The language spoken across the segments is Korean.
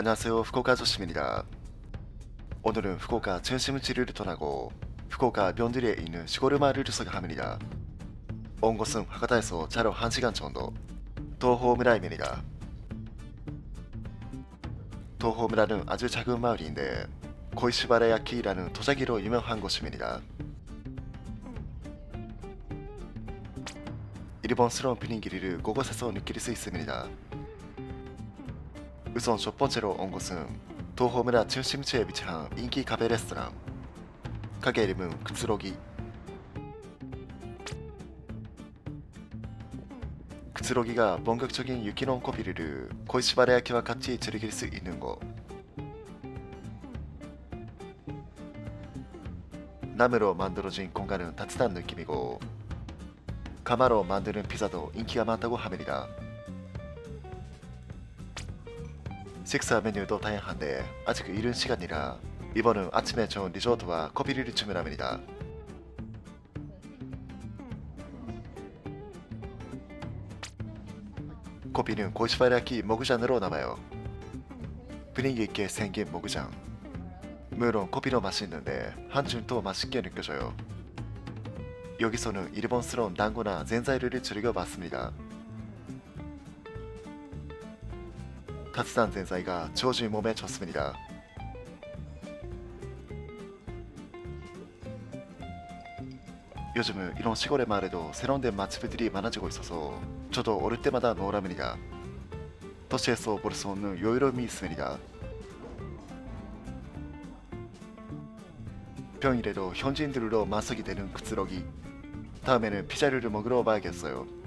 안녕하세요 후쿠오카 조심입니다. 오늘은 후쿠오카 전심지리를 떠나고 후쿠오카 면들에 있는 시골 마을을 수색합니다. 온 곳은 하가다에서 차로 1시간 정도 도호무라입니다. 도호무라는 아주 작은 마을인데 고이시바라야키라는 도자기로 유명한 곳입니다. 일본스러운 분위기를 곳곳에서 느낄 수 있습니다. 우선 첫 번째로 온 곳은 도호무라 중심지에 위치한 인기 카페 레스토랑. 가게 이름은 그츠로기. 그츠로기가 본격적인 유기농 커피를 고이시바라야키와 같이 즐길 수 있는 곳. 나무로 만들어진 공간은 따뜻한 느낌이고 가마로 만드는 피자도 인기가 많다고 합니다. 식사 메뉴도 다양한데 아직 이른 시간이라 이번은 아침에 좋은 리조트와 커피를 주문합니다. 커피는 고시바라키 모구잔으로 남아요. 분위기 있게 생긴 모구잔. 물론 커피도 맛있는데 한줌도 맛있게 느껴져요. 여기서는 일본스러운 난고나 젠자이를 즐겨봤습니다. 따뜻한 젠자이가 조지 몸에 좋습니다. 요즘은 이런 시골의 마을에도 데 맛집들이 많아지고 있어서 저도 어릴 때마다 놀랍니다. 도시에서 볼 수 없는 여유로움이 있습니다. 평일에도 현지인들로 만석이 되는 그스러기 다음에는 피자를 먹으러 봐야겠어요.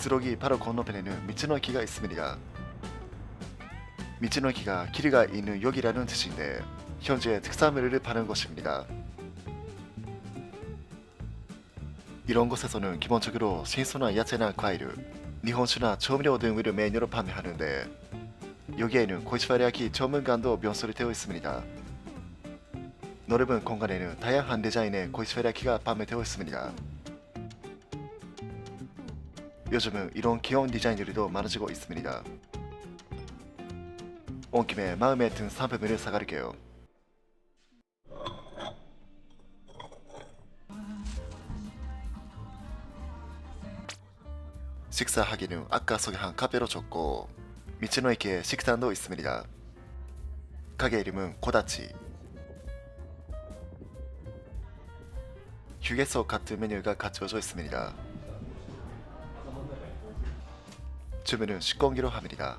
그스러기 바로 건너편에는 미츠노키가 있습니다. 미츠노키가 길이가 있는 여기라는 뜻인데 현재 특산물을 파는 곳입니다. 이런 곳에서는 기본적으로 신선한 야채나 과일, 니혼슈나 조미료 등을 메뉴로 판매하는데 여기에는 고시바리아키 전문관도 명설되어 있습니다. 넓은 공간에는 다양한 디자인의 고시페라키가 판매되어 있습니다. 요즘은 이런 귀여운 디자인들도 많아지고 있습니다. 온 김에 마음에 든 상품을 사갈게요. 식사하기는 아까 소개한 카페로 줬고 미츠노에케 식당도 있습니다. 가게 이름은 코다치 휴게소 같은 메뉴가 갖춰져 있습니다. 주문은 식공기로 합니다.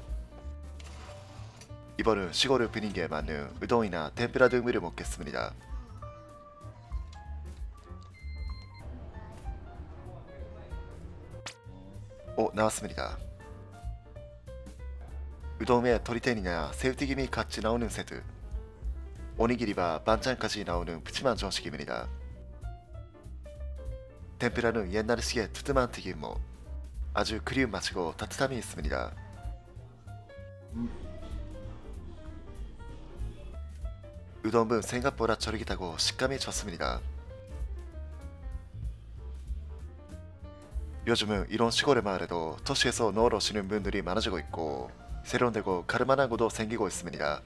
이번은 시골을 분위기에 맞는 우동이나 덴푸라 등을 먹겠습니다. 오 나왔습니다. 우동에 도리텐이나 새우튀김이 같이 나오는 세트. 오니기리와 반찬까지 나오는 푸짐한 정식입니다. 덴푸라는 옛날식의 두툼한 튀김모 아주 그리운 맛이고 따뜻함이 있습니다. 우동은 생각보다 쫄깃하고 식감이 좋습니다. 요즘은 이런 시골의 마을에도 도시에서 놀러 오시는 분들이 많아지고 있고 데고 가르만한 곳도 생기고 있습니다.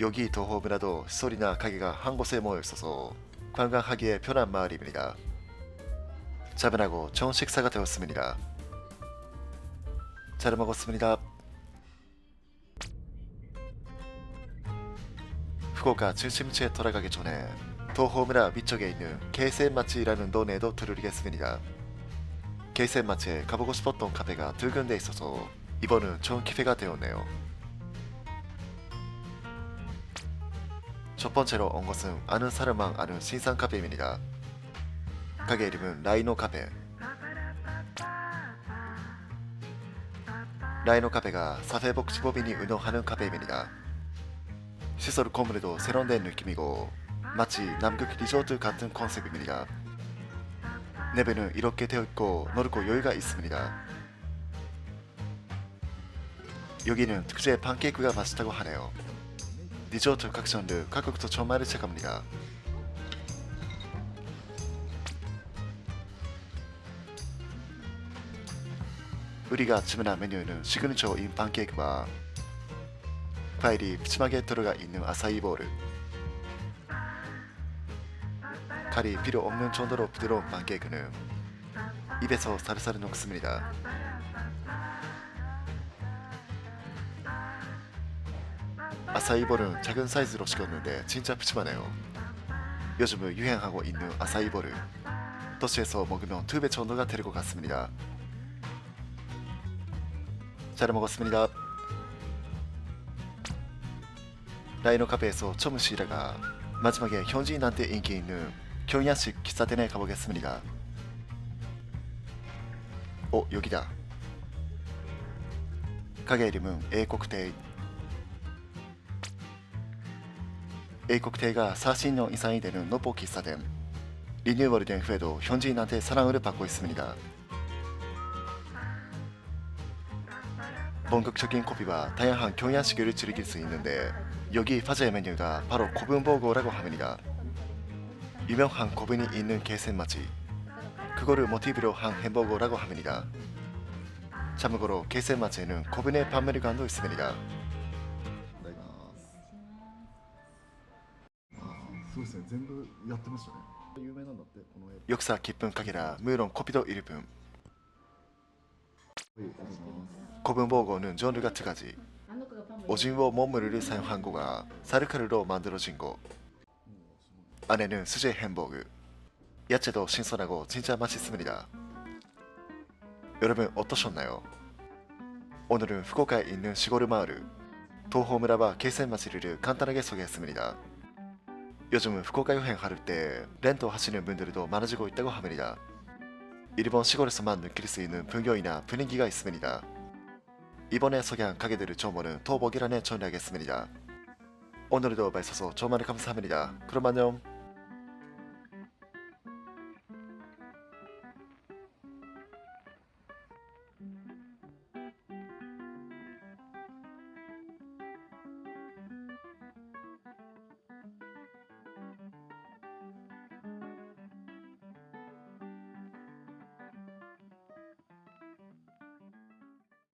여기 도호문화도 시설이나 가게가 한 곳에 모여 있어서 관광하기에 편한 마을입니다. 자변하고 좋은 식사가 되었습니다. 잘 먹었습니다. 후쿠오카 중심지에 돌아가기 전에 도호무라 위쪽에 있는 게이센 마치라는 동네도 들르겠습니다. 게이센 마치에 가보고 싶었던 카페가 두 군데 있어서 이번은 좋은 기회가 되었네요. 첫 번째로 온 것은 아는 사람만 아는 신상 카페입니다. 가게 이름은 라이노 카페. 라이노 카페가 사회복 15인이 운영하는 카페입니다. 시설 건물에도 세련된 느낌이고 마치 남극 리조트 같은 컨셉입니다. 내부는 이렇게 되어 있고 넓고 여유가 있습니다. 여기는 특제 pan케이크가 맛있다고 하네요. 리조트 각 장르 가격도 정말 체감합니다. 우리가 주문한 메뉴는 시그니처인 팬케이크와 과일이 푸짐하게 들어가 있는 아사이 볼을 칼이 필요 없는 정도로 부드러운 팬케이크는 입에서 살살 녹습니다. 아사이볼은 작은 사이즈로 시켰는데 진짜 푸짐하네요. 요즘은 유행하고 있는 아사이볼을 도시에서 먹으면 두배 정도가 될것 같습니다. ャルマゴスミリだ。ライノカペーソチョムシーラがーマジマゲヒョンジンなんてインキンヌキョンヤシキサテネカボゲスミリだお、よぎだ。影リムン英国帝英国帝が刷新の遺産に出るノポ喫茶店。リニューアルデンフェードヒョンジンなんてサランウルパコイスミリだ。 본격적인 코비와 다양한 경양식을 즐길 수 있는데 여기 화제의 메뉴가 바로 고분버거라고 합니다. 유명한 고분이 있는 게센마치 그거를 모티브로 한 햄버거라고 합니다. 참고로 게센마치에는 고분의 판매관도 있습니다. 역사 깊은 가게라 물론 커피도 일품. 고병보고는 종류가 두 가지. 오징어 몸무르를 사용한 거가 사르카르로 만들어진 거. 안에는 수제 햄버그. 야채도 신선하고 진짜 맛있습니다. 여러분 어떠셨나요? 오늘은 후쿠오카에 있는 시골 마을 도호무라바 게센마치리를 간단하게 소개했습니다. 요즘은 후쿠오카 여행할 때 렌트 하시는 분들도 많아지고 있다고 합니다. 일본 시골에서만 느낄 수 있는 풍경이나 분위기가 있습니다. 이번에 소개한 가게들의 정보는 더보기란에 전해하겠습니다. 오늘도 맛있어서 정말 감사합니다. 그럼 안녕.